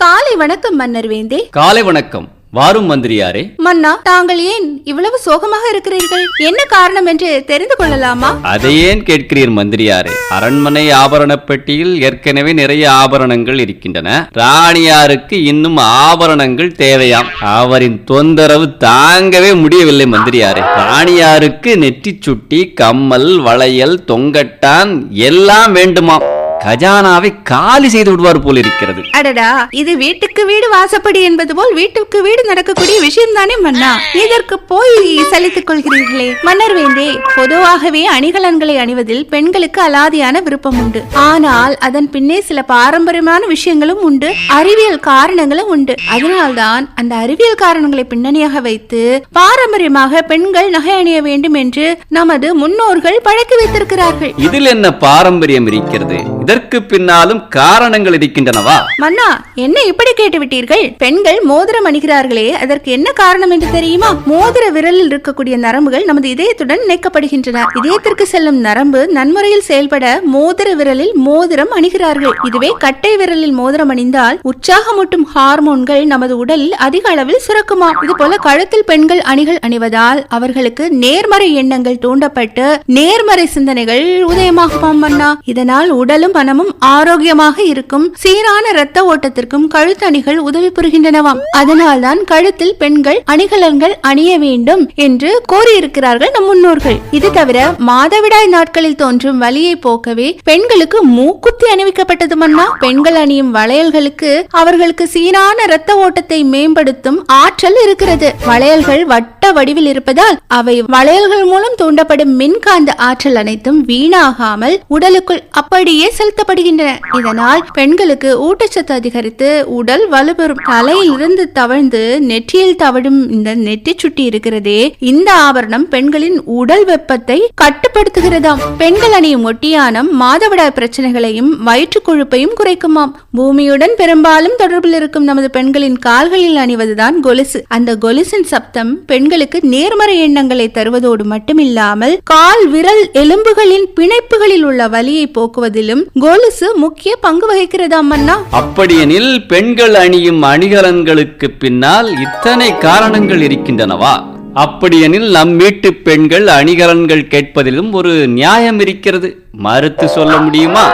காலை வணக்கம் மன்னர் வேந்தே. காலை வணக்கம். வாரும் மந்திரியாரே. மன்னா தாங்கள் ஏன் இவ்வளவு சோகமாக இருக்கிறீர்கள்? என்ன காரணம் என்று தெரிந்து கொள்ளலாமா? அதை ஏன் கேட்கிறீர் மந்திரியாரே? அரண்மனை ஆபரண பெட்டியில் ஏற்கனவே நிறைய ஆபரணங்கள் இருக்கின்றன. ராணியாருக்கு இன்னும் ஆபரணங்கள் தேவையாம். அவரின் தொந்தரவு தாங்கவே முடியவில்லை மந்திரியாரே. ராணியாருக்கு நெற்றிச் சுட்டி கம்மல் வளையல் தொங்கட்டான் எல்லாம் வேண்டுமாம். கஜானாவை காலி செய்து விடுவார் போல் இருக்கிறது. அடடா இது வீட்டுக்கு வீடு வாசப்படி என்பது போல் வீட்டுக்கு வீடு நடக்கக்கூடிய விஷயம் தானே மன்னா? இதற்கு போய் சலித்துக் கொள்கிறீர்களே? மன்னர் வேந்தே பொதுவாகவே அணிகலன்களை அணிவதில் பெண்களுக்கு அலாதியான விருப்பம் உண்டு. ஆனால் அதன் பின்னே சில பாரம்பரியமான விஷயங்களும் உண்டு அறிவியல் காரணங்களும் உண்டு. அதனால்தான் அந்த அறிவியல் காரணங்களை பின்னணியாக வைத்து பாரம்பரியமாக பெண்கள் நகை அணிய வேண்டும் என்று நமது முன்னோர்கள் பழக்கி வைத்திருக்கிறார்கள். இதில் என்ன பாரம்பரியம் இருக்கிறது? இதற்கு பின்னாலும் காரணங்கள் இருக்கின்றனவா? மன்னா என்ன இப்படி கேட்டு விட்டீர்கள் பெண்கள் மோதிரம் அணிகிறார்களே அதற்கு என்ன காரணம் என்று தெரியுமா? மோதிர விரலில் இருக்கக்கூடிய நரம்புகள் நமது இதயத்துடன் இணைக்கப்படுகின்றன. இதயத்திற்கு செல்லும் நரம்பு நன்முறையில் செயல்பட மோதிர விரலில் மோதிரம் அணிகிறார்கள். இதுவே கட்டை விரலில் மோதிரம் அணிந்தால் உற்சாகமூட்டும் ஹார்மோன்கள் நமது உடலில் அதிக அளவில் சுரக்குமா? இது போல கழுத்தில் பெண்கள் அணிகள் அணிவதால் அவர்களுக்கு நேர்மறை எண்ணங்கள் தூண்டப்பட்டு நேர்மறை சிந்தனைகள் உதயமாகுமாம் மன்னா. இதனால் உடலும் மனமும் ஆரோக்கியமாக இருக்கும். சீரான இரத்த ஓட்டத்திற்கும் கழுத்தணிகள் உதவி புரிகின்றனவாம். அதனால்தான் கழுத்தில் பெண்கள் அணிகலன்கள் அணிய வேண்டும் என்று கூறியிருக்கிறார்கள் நம் முன்னோர்கள். இது தவிர மாதவிடாய் நாட்களில் தோன்றும் வலியை போக்கவே பெண்களுக்கு மூக்குத்தி அணிவிக்கப்பட்டது மன்னா. பெண்கள் அணியும் வளையல்களுக்கு அவர்களுக்கு சீரான இரத்த ஓட்டத்தை மேம்படுத்தும் ஆற்றல் இருக்கிறது. வளையல்கள் வட்ட வடிவில் இருப்பதால் அவை வளையல்கள் மூலம் தூண்டப்படும் மின்காந்த ஆற்றல் அனைத்தும் வீணாகாமல் உடலுக்குள் அப்படியே செலுத்தப்படுகின்றன. இதனால் பெண்களுக்கு ஊட்டச்சத்து அதிகரித்து உடல் வலுப்பெறும். தலையிலிருந்து தவழ்ந்து நெற்றியில் தவழும் இந்த நெற்றி சுட்டி இருக்கிறதே இந்த ஆபரணம் பெண்களின் உடல் வெப்பத்தை கட்டுப்படுத்துகிறதாம். பெண்கள் அணியும் ஒட்டியானம் மாதவிடாய் பிரச்சனைகளையும் வயிற்று கொழுப்பையும் குறைக்குமாம். பூமியுடன் பெரும்பாலும் தொடர்பில் இருக்கும் நமது பெண்களின் கால்களில் அணிவதுதான் கொலுசு. அந்த கொலுசின் சப்தம் பெண்கள் உங்களுக்கு நேர்மறை எண்ணங்களை தருவதோடு மட்டுமில்லாமல் கால் விரல் எலும்புகளின் பிணைப்புகளில் உள்ள வலியை போக்குவதிலும் கொலுசு முக்கிய பங்கு வகிக்கிறதாம் அண்ணா அப்படியெனில் பெண்கள் அணியும் அணிகலன்களுக்கு பின்னால் இத்தனை காரணங்கள் இருக்கின்றனவா? அப்படியெனில் நம் வீட்டு பெண்கள் அணிகலன்கள் கேட்பதிலும் ஒரு நியாயம் இருக்கிறது. மறுத்து சொல்ல முடியுமா?